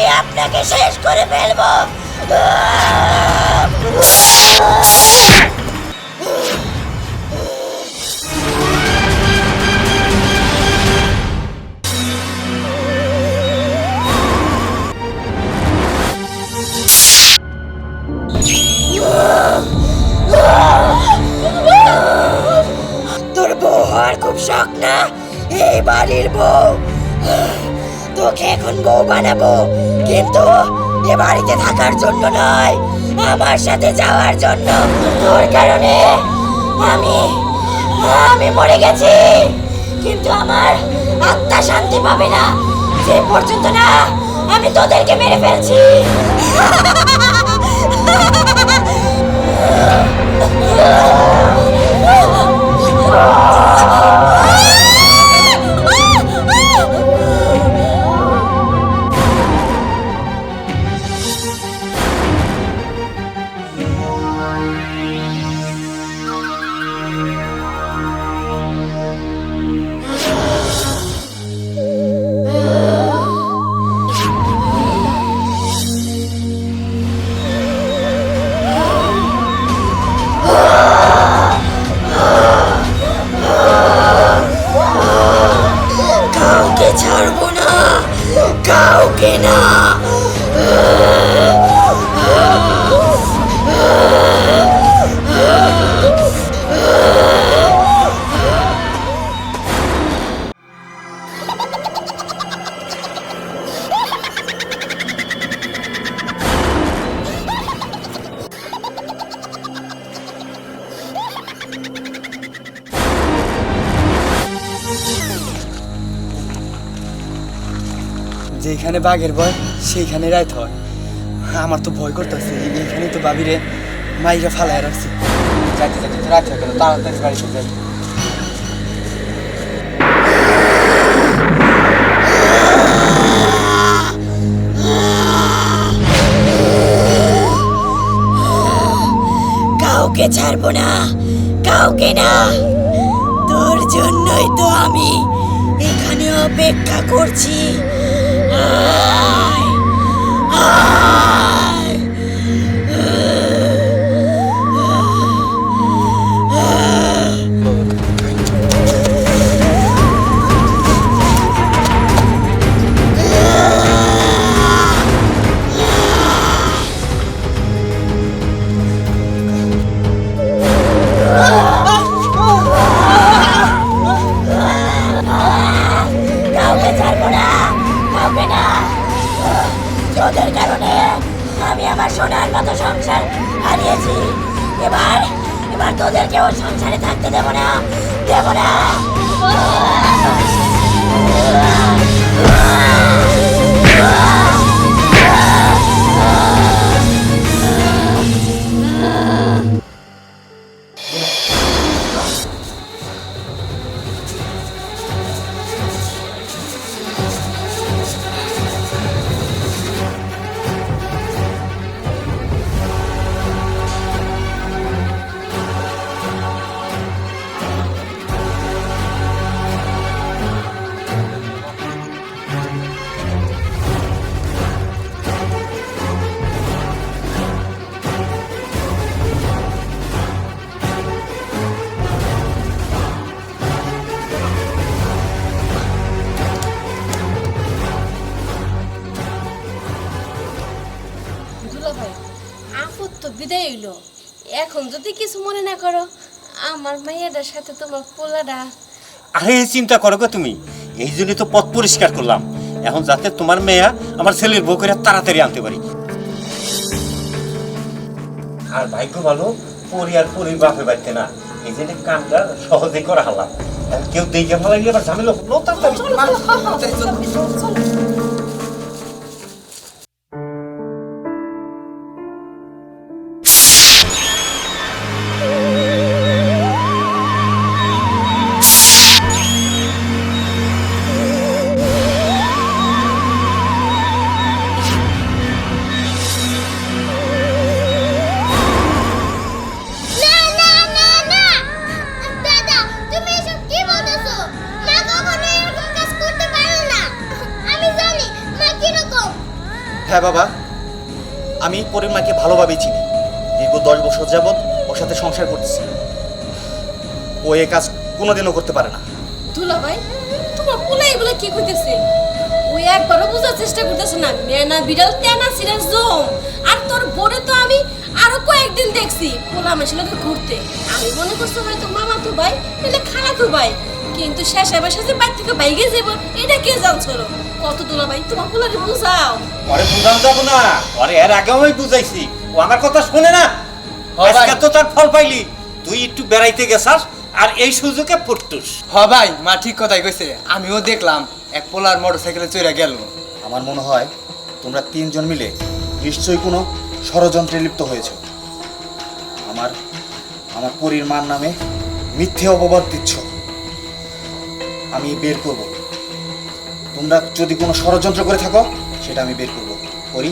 আমি আপনাকে শেষ করে ফেলব। তোর বউ খুব শখ না? এই বাড়ির বউ। তোকে এখন বউ বানাবো। কিন্তু এ বাড়িতে থাকার জন্য নয়, আমার সাথে যাওয়ার জন্য। তোর কারণে আমি আমি মরে গেছি। কিন্তু আমার আত্মা শান্তি পাবে না। যে পর্যন্ত না, আমি তোদেরকে মেরে ফেলছি। কাউকে কাউকে না যেখানে বাঘের ভয়, সেইখানে রাইত হয়। আমার তো ভয় করতেছে এইখানে তো বাবিরে মাইরা ফালায় রাখছে। যাইতে যাইতে তো তাড়াতাড়ি বাড়িতে যাই। কাউকে ছাড়বো না, কাউকে না। তোর জন্যই তো আমি এখানে অপেক্ষা করছি। Ah! তোদের কারণে আমি আমার সোনার মতো সংসার হারিয়েছি। এবার এবার তোদেরকেও সংসারে থাকতে দেব না দেব না। দুলা এখন যদি কিছু মনে না করো আমার মাইয়াটার সাথে তোমার পোলাটা আরে চিন্তা করো গো তুমি। এই জন্যই তো পথ পরিষ্কার করলাম। এখন যাতে তোমার মেয়া আমার ছেলের বউ করে তাড়াতাড়ি আনতে পারি। আর ভাগ্য ভালো পরি আর পরির বাপে বাড়তে না। এই জন্য কামটা সহজে করা হলাম। কেউ দেখে ভালো লাগলে আবার ঝামেলা হলো। তাড়াতাড়ি। হ্যাঁ বাবা, আমি পরের মাকে ভালোভাবেই চিনি। দীর্ঘ দশ বছর যাবৎ ওর সাথে সংসার করতেছি। ও এ কাজ কোনোদিনও করতে পারে না। দুলা ভাই, তোমার পোলা এগুলো কি কইতেছে? ওই একবারও বোঝার চেষ্টা করতেছে না বিড়াল, তেনা সিরাজ জম। আর তোর বোরে তো আমি আরও কয়েকদিন দেখছি, পোলা আমার ঘুরতে। আমি মনে করছি হয়তো মামা তো ভাই, এলে খালা তো ভাই। কিন্তু শেষে বসে যে বাইর থেকে বাইকে যাব। এটা কে জানছলো কত দুলা ভাই তোমার পোলারে বুঝাও। ওরে বুঝানো যাব না। ওরে এর আগেও আমি বুঝাইছি। ও আমার কথা শুনে না? আজকে তো তার ফল পাইলি। তুই একটু বেড়াইতে গেছাস আর এই সুযোগে পড়তুস। হ ভাই মা ঠিক কথাই কইছে। আমিও দেখলাম এক পোলার মোটর সাইকেলে চড়ে গেল। আমার মনে হয় তোমরা তিনজন মিলে নিশ্চয়ই কোনো ষড়যন্ত্রে লিপ্ত হয়েছে। আমার আমার পরীর মার নামে মিথ্যে অপবাদ দিচ্ছ। আমি বের করব। তোমরা যদি কোনো ষড়যন্ত্র করে থাকো সেটা আমি বের করব। করি?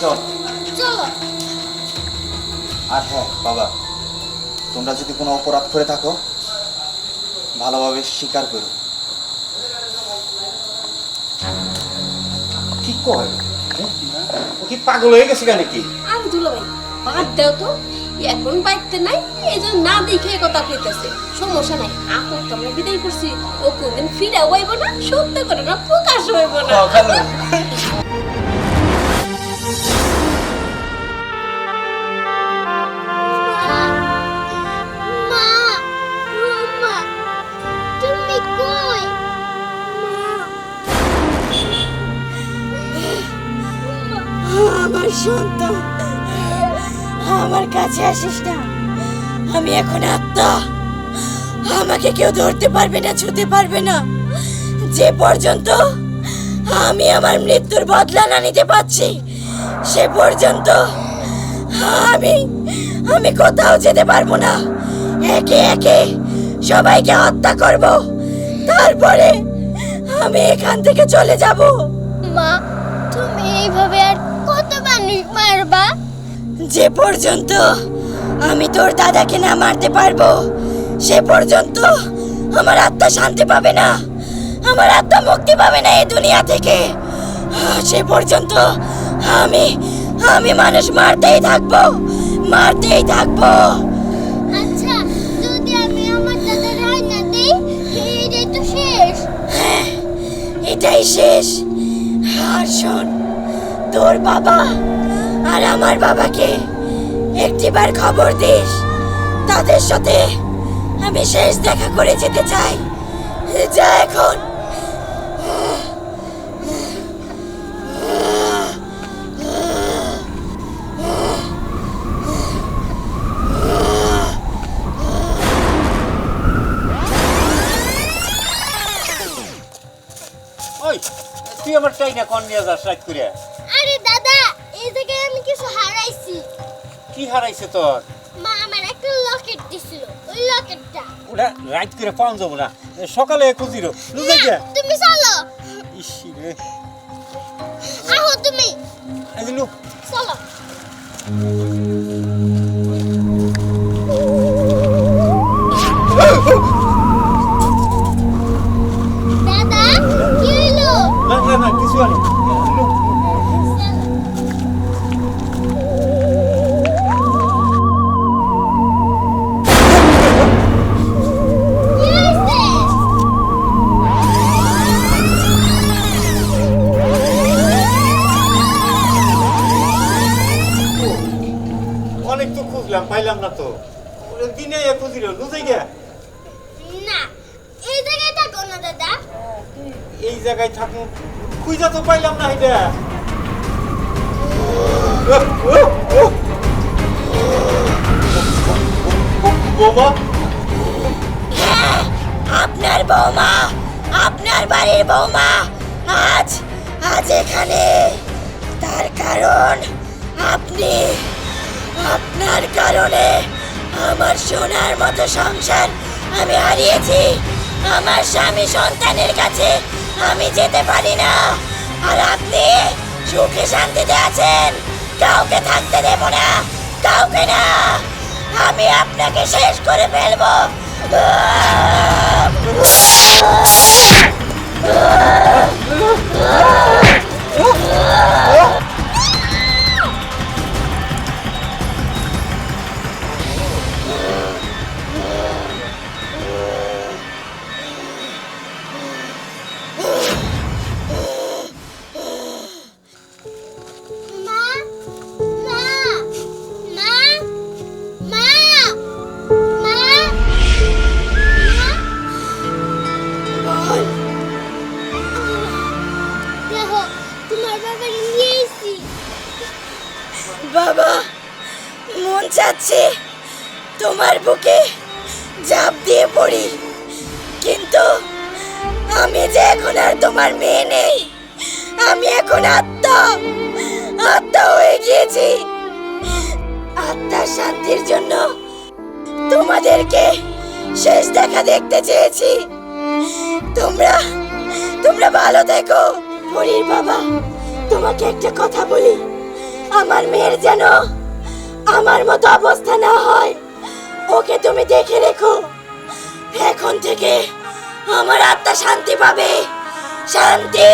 চল। আর হ্যাঁ বাবা তোমরা যদি কোনো অপরাধ করে থাকো ভালোভাবে স্বীকার করো। কি কয়? ও কি পাগল হয়ে গেছে কেন কি আর দুলা ভাই বাদ দাও তো। এখন বাইকতে নাই এই জন্য না দেখে কথা কইতেছে সমস্যা নাই আপন তো আমরা বিদায় করছি ও কোনদিন ফিরে হইব না সত্য করে না প্রকাশ হইব না মা মা তুমি কই আমার সন্তান আমার কাছে আসিস না। আমি এখন আত্মা। আমাকে কেউ ধরতে পারবে না, ছুতে পারবে না। যে পর্যন্ত আমি আমার মৃত্যুর বদলা না নিতে পারছি, সে পর্যন্ত আমি আমি কোথাও যেতে পারব না। একে একে সবাইকে হত্যা করব। তারপরে আমি এখান থেকে চলে যাব। মা, তুমি এইভাবে আর কত মানুষ মারবা? যে পর্যন্ত আমি তোর দাদাকে না মারতে পারব সে পর্যন্ত আমার আত্মা শান্তি পাবে না আমার আত্মা মুক্তি পাবে না এই দুনিয়া থেকে। সে পর্যন্ত আমি আমি মানুষ মারতেই থাকব মারতেই থাকব। আচ্ছা যদি আমি আমার দাদা রায় না দিই এটাই তো শেষ। এটাই শেষ। আর শোন তোর বাবা আর আমার বাবাকে একটিবার খবর দিস। তাদের সাথে আমি শেষ দেখা করে যেতে চাই। যা এখন। তুই আমার চাই না কন নিয়ে যাস করে। কি হারাইছে তোর? মা আমার একটা লকেট দিছিল ওই লকেটটা। ওটা রাত করে পাওয়া যাব না। সকালে খুঁজির বুঝলি না, তুমি চলো। ইসি রে। আহো তুমি। এই যে লু, চলো। দাদা কি হলো? না না না কিছু আর অনেক তো খুঁজলাম পাইলাম না তো দিনে বুঝাই গে না এই জায়গায় থাকো না দাদা এই জায়গায় থাকুন খুঁজা তো পাইলাম না এটা বোমা আপনার বৌমা আপনার বাড়ির বৌমা আজ আজ এখানে তার কারণ আপনি আপনার কারণে আমার সোনার মতো সংসার আমি হারিয়েছি। আমার স্বামী সন্তানের কাছে আমি যেতে পারি না। আর আপনি সুখে শান্তিতে আছেন। কাউকে থাকতে দেব না, কাউকে না। আমি আপনাকে শেষ করে ফেলব। আহ! তোমার বুকে ঝাঁপ দিয়ে পড়ি। কিন্তু আমি যে এখন আর তোমার মেয়ে নেই, আমি এখন আত্মা। আত্মা হয়ে গিয়েছি। আত্মার শান্তির জন্য তোমাদেরকে শেষ দেখা দেখতে চেয়েছি। তোমরা তোমরা ভালো থেকো। পরীর বাবা, তোমাকে একটা কথা বলি। আমার মেয়ের যেন আমার মতো অবস্থা না হয়। ওকে তুমি দেখে রেখো। এখন থেকে আমার আত্মা শান্তি পাবে। শান্তি!